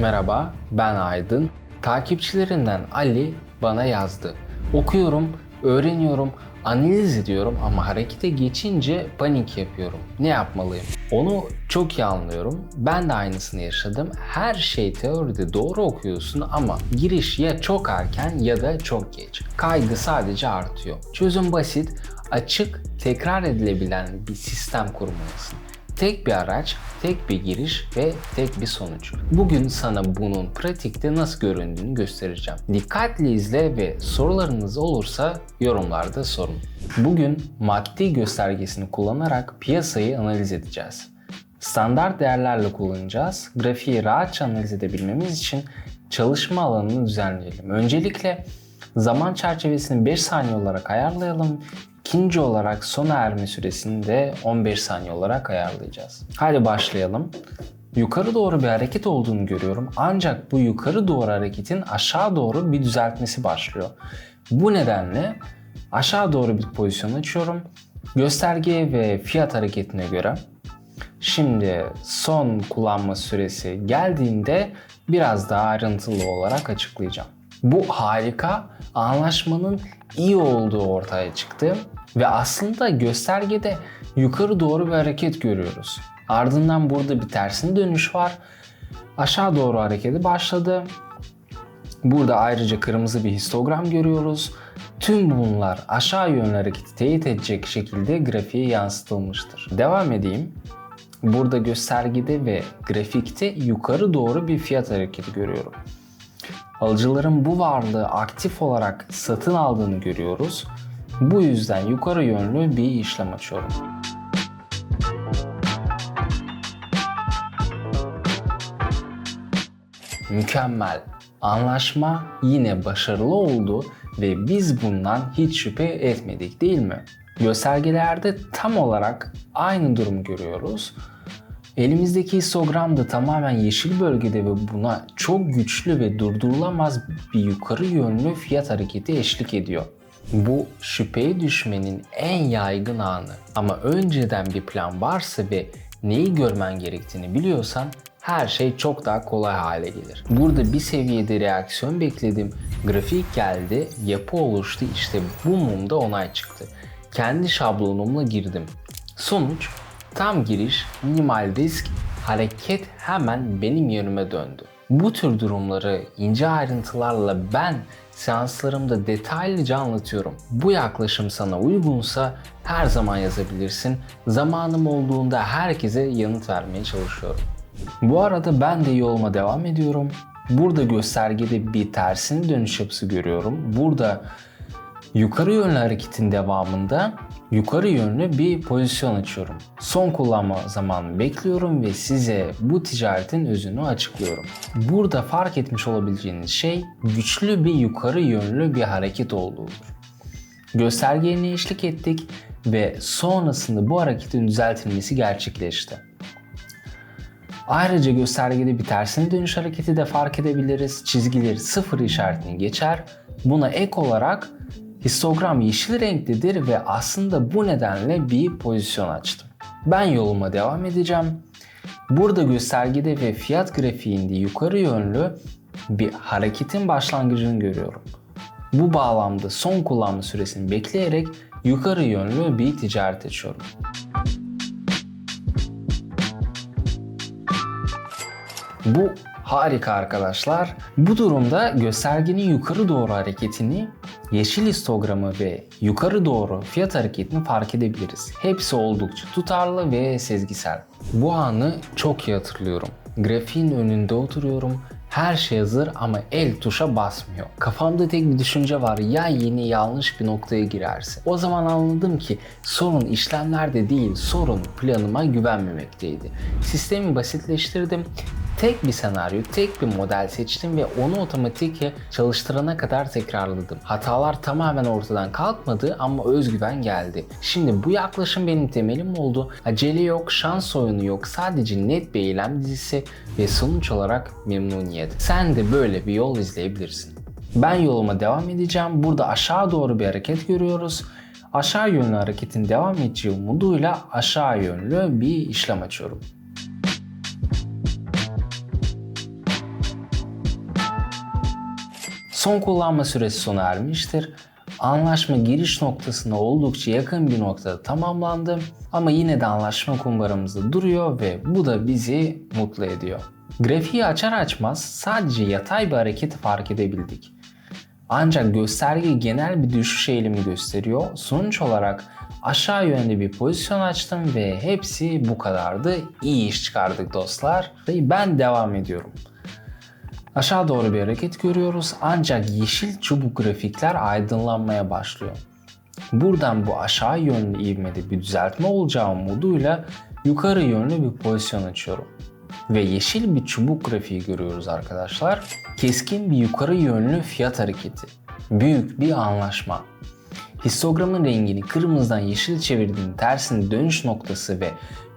Merhaba, ben Aydın. Takipçilerinden Ali bana yazdı. Okuyorum, öğreniyorum, analiz ediyorum ama harekete geçince panik yapıyorum. Ne yapmalıyım? Onu çok iyi anlıyorum. Ben de aynısını yaşadım. Her şey teoride doğru okuyorsun ama giriş ya çok erken ya da çok geç. Kaygı sadece artıyor. Çözüm basit, açık, tekrar edilebilen bir sistem kurmalısın. Tek bir araç, tek bir giriş ve tek bir sonuç. Bugün sana bunun pratikte nasıl göründüğünü göstereceğim. Dikkatli izle ve sorularınız olursa yorumlarda sorun. Bugün maddi göstergesini kullanarak piyasayı analiz edeceğiz. Standart değerlerle kullanacağız. Grafiği rahatça analiz edebilmemiz için çalışma alanını düzenleyelim. Öncelikle zaman çerçevesini 5 saniye olarak ayarlayalım İkinci olarak sona erme süresini de 15 saniye olarak ayarlayacağız. Hadi başlayalım. Yukarı doğru bir hareket olduğunu görüyorum. Ancak bu yukarı doğru hareketin aşağı doğru bir düzeltmesi başlıyor. Bu nedenle aşağı doğru bir pozisyon açıyorum. Gösterge ve fiyat hareketine göre Şimdi son kullanma süresi geldiğinde biraz daha ayrıntılı olarak açıklayacağım. Bu harika anlaşmanın iyi olduğu ortaya çıktı ve aslında göstergede yukarı doğru bir hareket görüyoruz. Ardından burada bir tersine dönüş var. Aşağı doğru hareketi başladı. Burada ayrıca kırmızı bir histogram görüyoruz. Tüm bunlar aşağı yönlü hareketi teyit edecek şekilde grafiğe yansıtılmıştır. Devam edeyim. Burada göstergede ve grafikte yukarı doğru bir fiyat hareketi görüyorum. Alıcıların bu varlığı aktif olarak satın aldığını görüyoruz. Bu yüzden yukarı yönlü bir işlem açıyorum. Mükemmel. Anlaşma yine başarılı oldu ve biz bundan hiç şüphe etmedik değil mi? Göstergelerde tam olarak aynı durumu görüyoruz. Elimizdeki histogram da tamamen yeşil bölgede ve buna çok güçlü ve durdurulamaz bir yukarı yönlü fiyat hareketi eşlik ediyor. Bu şüpheye düşmenin en yaygın anı. Ama önceden bir plan varsa ve neyi görmen gerektiğini biliyorsan her şey çok daha kolay hale gelir. Burada bir seviyede reaksiyon bekledim, grafik geldi, yapı oluştu işte bu mumda onay çıktı. Kendi şablonumla girdim. Sonuç tam giriş, minimal risk, hareket hemen benim yönüme döndü. Bu tür durumları ince ayrıntılarla ben seanslarımda detaylıca anlatıyorum. Bu yaklaşım sana uygunsa her zaman yazabilirsin. Zamanım olduğunda herkese yanıt vermeye çalışıyorum. Bu arada ben de yoluma devam ediyorum. Burada göstergede bir tersine dönüş yapısı görüyorum. Burada yukarı yönlü hareketin devamında yukarı yönlü bir pozisyon açıyorum. Son kullanma zamanını bekliyorum ve size bu ticaretin özünü açıklıyorum. Burada fark etmiş olabileceğiniz şey güçlü bir yukarı yönlü bir hareket olduğudur. Göstergeye eşlik ettik ve sonrasında bu hareketin düzeltilmesi gerçekleşti. Ayrıca göstergede bir tersine dönüş hareketi de fark edebiliriz. Çizgileri sıfır işaretini geçer. Buna ek olarak Histogram yeşil renklidir ve aslında bu nedenle bir pozisyon açtım. Ben yoluma devam edeceğim. Burada göstergede ve fiyat grafiğinde yukarı yönlü bir hareketin başlangıcını görüyorum. Bu bağlamda son kullanma süresini bekleyerek yukarı yönlü bir ticaret açıyorum. Bu harika arkadaşlar. Bu durumda göstergenin yukarı doğru hareketini yeşil histogramı ve yukarı doğru fiyat hareketini fark edebiliriz. Hepsi oldukça tutarlı ve sezgisel. Bu anı çok iyi hatırlıyorum. Grafiğin önünde oturuyorum her şey hazır ama el tuşa basmıyor. Kafamda tek bir düşünce var ya yeni yanlış bir noktaya girerse. O zaman anladım ki sorun işlemlerde değil sorun planıma güvenmemekteydi. Sistemi basitleştirdim Tek bir senaryo, tek bir model seçtim ve onu otomatik çalıştırana kadar tekrarladım. Hatalar tamamen ortadan kalkmadı ama özgüven geldi. Şimdi bu yaklaşım benim temelim oldu. Acele yok, şans oyunu yok, sadece net bir eylem dizisi ve sonuç olarak memnuniyet. Sen de böyle bir yol izleyebilirsin. Ben yoluma devam edeceğim. Burada aşağı doğru bir hareket görüyoruz. Aşağı yönlü hareketin devam edeceği umuduyla aşağı yönlü bir işlem açıyorum. Son kullanma süresi sona ermiştir. Anlaşma giriş noktasına oldukça yakın bir noktada tamamlandı ama yine de anlaşma kumbaramızda duruyor ve bu da bizi mutlu ediyor. Grafiği açar açmaz sadece yatay bir hareketi fark edebildik. Ancak gösterge genel bir düşüş eğilimi gösteriyor. Sonuç olarak aşağı yönde bir pozisyon açtım ve hepsi bu kadardı. İyi iş çıkardık dostlar. Ben devam ediyorum. Aşağı doğru bir hareket görüyoruz ancak yeşil çubuk grafikler aydınlanmaya başlıyor. Buradan bu aşağı yönlü ivmede bir düzeltme olacağı umuduyla yukarı yönlü bir pozisyon açıyorum. Ve yeşil bir çubuk grafiği görüyoruz arkadaşlar. Keskin bir yukarı yönlü fiyat hareketi. Büyük bir anlaşma. Histogramın rengini kırmızıdan yeşil çevirdiğin tersine dönüş noktası ve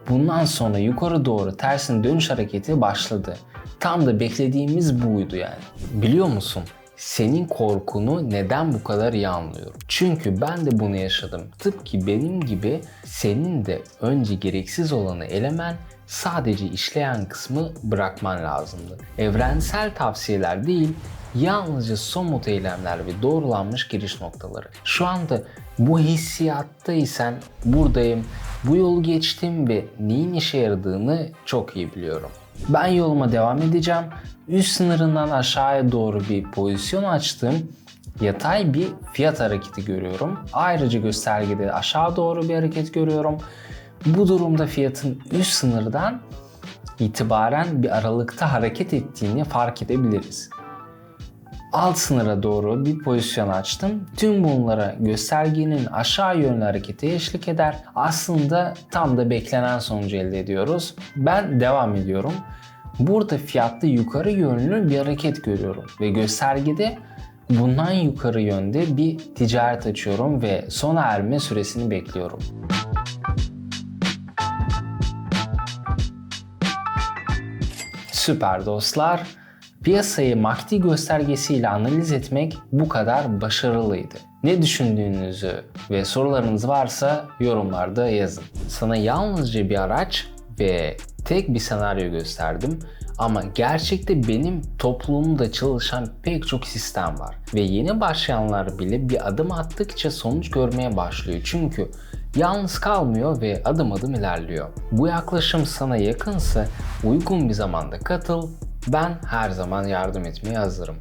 bundan sonra yukarı doğru tersine dönüş hareketi başladı. Tam da beklediğimiz buydu yani. Biliyor musun? Senin korkunu neden bu kadar iyi anlıyorum. Çünkü ben de bunu yaşadım. Tıpkı benim gibi senin de önce gereksiz olanı elemen, sadece işleyen kısmı bırakman lazımdı. Evrensel tavsiyeler değil, yalnızca somut eylemler ve doğrulanmış giriş noktaları. Şu anda bu hissiyattaysan buradayım, bu yolu geçtim ve neyin işe yaradığını çok iyi biliyorum. Ben yoluma devam edeceğim. Üst sınırından aşağıya doğru bir pozisyon açtım. Yatay bir fiyat hareketi görüyorum. Ayrıca göstergede aşağı doğru bir hareket görüyorum. Bu durumda fiyatın üst sınırdan itibaren bir aralıkta hareket ettiğini fark edebiliriz. Alt sınıra doğru bir pozisyon açtım. Tüm bunlara göstergenin aşağı yönlü hareketi eşlik eder. Aslında tam da beklenen sonucu elde ediyoruz. Ben devam ediyorum. Burada fiyatta yukarı yönlü bir hareket görüyorum ve göstergede bundan yukarı yönde bir ticaret açıyorum ve sona erme süresini bekliyorum. Süper dostlar. Piyasayı MACD göstergesiyle analiz etmek bu kadar başarılıydı. Ne düşündüğünüzü ve sorularınız varsa yorumlarda yazın. Sana yalnızca bir araç ve tek bir senaryo gösterdim ama gerçekte benim toplumumda çalışan pek çok sistem var. Ve yeni başlayanlar bile bir adım attıkça sonuç görmeye başlıyor. Çünkü yalnız kalmıyor ve adım adım ilerliyor. Bu yaklaşım sana yakınsa uygun bir zamanda katıl. Ben her zaman yardım etmeye hazırım.